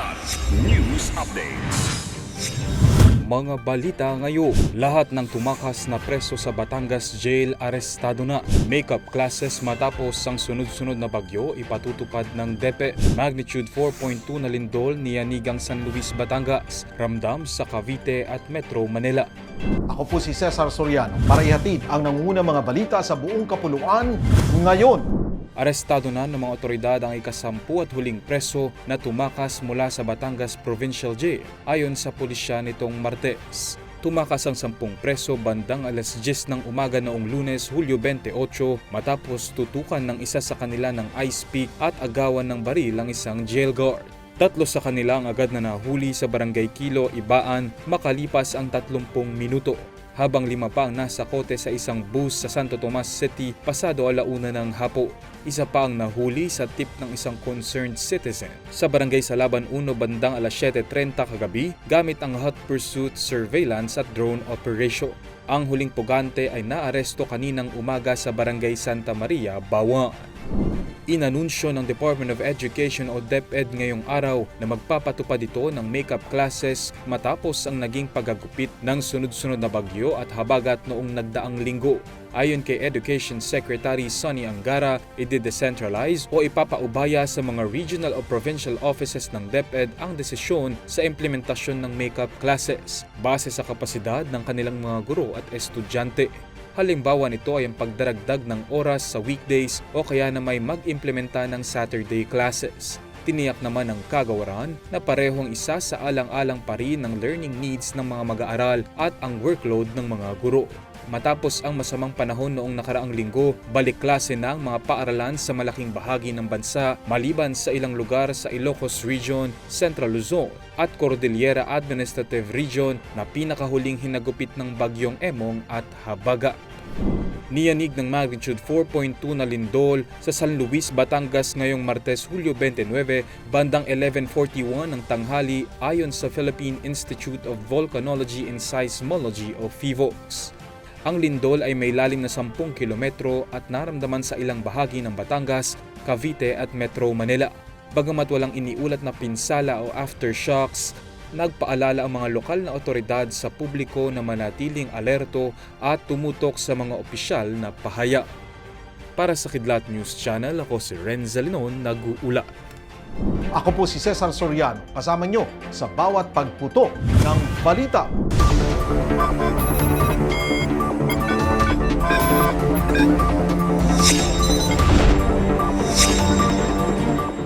Kilat News Updates. Mga balita ngayon, lahat ng tumakas na preso sa Batangas Jail arestado na. Makeup classes matapos ang sunod-sunod na bagyo ipatutupad ng DEPE. Magnitude 4.2 na lindol niyanigang San Luis, Batangas. Ramdam sa Cavite at Metro Manila. Ako po si Cesar Soriano para ihatid ang nangungunang mga balita sa buong kapuluan ngayon. Arestado na ng mga otoridad ang ikasampu at huling preso na tumakas mula sa Batangas Provincial Jail ayon sa pulisya nitong Martes. Tumakas ang sampung preso bandang alas 10 ng umaga noong lunes Hulyo 28 matapos tutukan ng isa sa kanila ng ice pick at agawan ng baril ang isang jail guard. Tatlo sa kanila ang agad na nahuli sa barangay Kilo, Ibaan makalipas ang 30 minuto habang lima pa ang nasa kote sa isang bus sa Santo Tomas City pasado alauna ng hapo. Isa pa ang nahuli sa tip ng isang concerned citizen sa barangay Salaban 1 bandang alas 7.30 kagabi gamit ang hot pursuit surveillance at drone operation. Ang huling pugante ay naaresto kaninang umaga sa barangay Santa Maria, Bawan. Inanunsyo ng Department of Education o DepEd ngayong araw na magpapatupad ito ng makeup classes matapos ang naging pagagupit ng sunod-sunod na bagyo at habagat noong nagdaang linggo. Ayon kay Education Secretary Sonny Angara, i-decentralize o ipapaubaya sa mga regional o provincial offices ng DepEd ang desisyon sa implementasyon ng makeup classes base sa kapasidad ng kanilang mga guro at estudyante. Halimbawa nito ay ang pagdaragdag ng oras sa weekdays o kaya na may mag-implementa ng Saturday classes. Tiniyak naman ng kagawaran na parehong isa sa alang-alang pa rin ng learning needs ng mga mag-aaral at ang workload ng mga guro. Matapos ang masamang panahon noong nakaraang linggo, balik klase na ang mga paaralan sa malaking bahagi ng bansa maliban sa ilang lugar sa Ilocos Region, Central Luzon at Cordillera Administrative Region na pinakahuling hinagupit ng bagyong Emong at Habaga. Niyanig ng magnitude 4.2 na lindol sa San Luis, Batangas ngayong Martes, Hulyo 29, bandang 11.41 ng tanghali ayon sa Philippine Institute of Volcanology and Seismology o PHIVOLCS. Ang lindol ay may lalim na 10 kilometro at naramdaman sa ilang bahagi ng Batangas, Cavite at Metro Manila. Bagamat walang iniulat na pinsala o aftershocks, nagpaalala ang mga lokal na otoridad sa publiko na manatiling alerto at tumutok sa mga opisyal na pahaya. Para sa Kidlat News Channel, ako si Renza Linon, nag-uula. Ako po si Cesar Soriano, kasama nyo sa bawat pagputo ng balita.